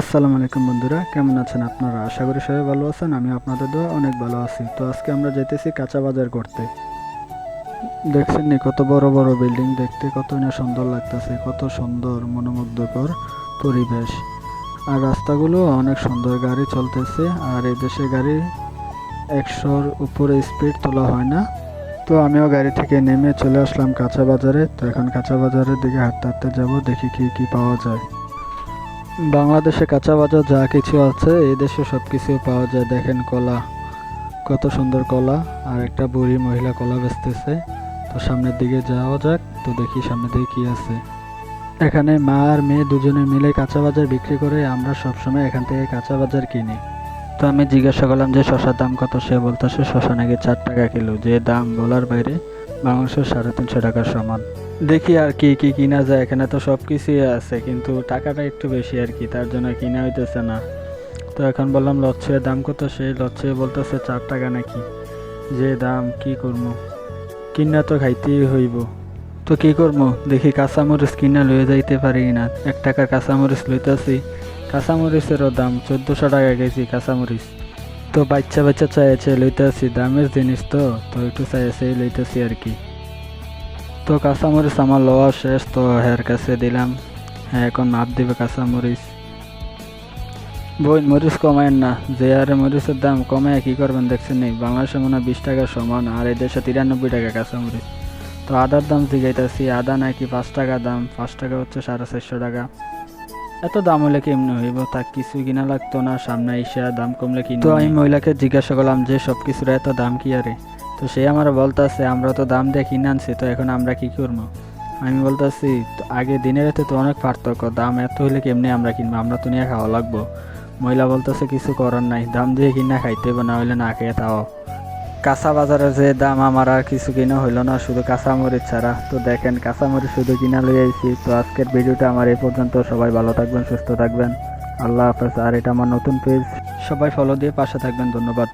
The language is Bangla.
আসসালামু আলাইকুম বন্ধুরা, কেমন আছেন আপনারা? আশা করি সবাই ভালো আছেন আমি আপনাদের দোয়া অনেক ভালো আছি। তো আজকে আমরা যেতেছি কাঁচা বাজার করতে। দেখছেন নি কত বড় বড় বিল্ডিং, দেখতে কত না সুন্দর লাগতেছে, কত সুন্দর মনোমুগ্ধকর পরিবেশ। আর রাস্তাগুলো অনেক সুন্দর, গাড়ি চলতেছে, আর এই দেশে গাড়ি একশোর উপরে স্পিড তোলা হয় না। তো আমিও গাড়ি থেকে নেমে চলে আসলাম কাঁচা বাজারে। তো এখন কাঁচা বাজারের দিকে হাঁটতে হাঁটতে যাব, দেখি কি কি পাওয়া যায়। বাংলাদেশে কাঁচা বাজার যা কিছু আছে, এই দেশে সব কিছু পাওয়া যায়। দেখেন কলা, কত সুন্দর কলা, আর একটা বুড়ি মহিলা কলা বেচতেছে। তো সামনের দিকে যাওয়া যাক, তো দেখি সামনের দিকে কি আছে। এখানে মা আর মেয়ে দুজনে মিলে কাঁচা বাজার বিক্রি করে আমরা সবসময় এখান থেকে কাঁচা বাজার কিনি। তো আমি জিজ্ঞাসা করলাম যে শশার দাম কত? সে বলতেছে শশা নাকি চার টাকা কিলো। যে দাম বলার বাইরে বাংলাদেশের সাড়ে তিনশো টাকার সমান। দেখি আর কি কি কিনা যায়। এখানে তো সব কিছুই আছে, কিন্তু টাকাটা একটু বেশি আর কি, তার জন্য কিনা হইতেছে না। তো এখন বললাম, লচ্ছের দাম কত? সেই লচ্ছে বলতেছে চার টাকা নাকি। যে দাম, কি করব কিনা তো খাইতেই হইব। তো কি করব দেখি কাঁচামরিচ কিনা লয়ে যাইতে পারি না। এক টাকার কাঁচামরিচ লইতেছি। কাঁচামরিচেরও দাম চোদ্দোশো টাকা কেজি কাঁচামরিচ। তো বাচ্চা বাচ্চা চাইছে লইতেছি, দামের জিনিস তো তো একটু চাইছে লইতেছি আর কি। তো কাঁচামরিচ আমার লওয়া শেষ, তো হের কাছে দিলাম। হ্যাঁ এখন মাপ দিবে কাঁচামরিচ। বই মরিচ কমায়েন না, যে হারে মরিচের দাম কমায় কি করবেন দেখছেন নেই বাংলাদেশে মনে হয় বিশ টাকা সমান, আর এই দেশে তিরানব্বই টাকা কাঁচামরিচ। তো আদার দাম জিগাইতেছি, আদা নাকি পাঁচ টাকা দাম, পাঁচ টাকা হচ্ছে সাড়ে চারশো টাকা। এত দাম হলে কেমনে হইব? তা কিছু কিনা লাগতো না সামনে এসে দাম কমলে কিনে তো আমি মহিলাকে জিজ্ঞাসা করলাম যে সব কিছুর এত দাম কি আরে? তো সে আমার বলতেছে আমরা তো দাম দিয়ে কিনে আনছি তো এখন আমরা কি করব? আমি বলতেছি আগে দিনের রাতে তো অনেক পার্থক্য দাম এত হইলে কেমনি আমরা কিনবো? আমরা তো নিয়ে খাওয়া লাগবো। মহিলা বলতেছে কিছু করার নাই দাম দিয়ে কিনা খাইতে হবে না হইলে না খেয়ে তাও কাঁচা বাজারের যে দাম আমার আর কিছু কিনা হইল না, শুধু কাঁচামরিচ ছাড়া। তো দেখেন, কাঁচামরিচ শুধু কিনা লই আইছি। তো আজকের ভিডিওটা আমার এই পর্যন্ত। সবাই ভালো থাকবেন, সুস্থ থাকবেন। আল্লাহ হাফেজ। আর এটা আমার নতুন পেজ। সবাই ফলো দিয়ে পাশে থাকবেন। ধন্যবাদ।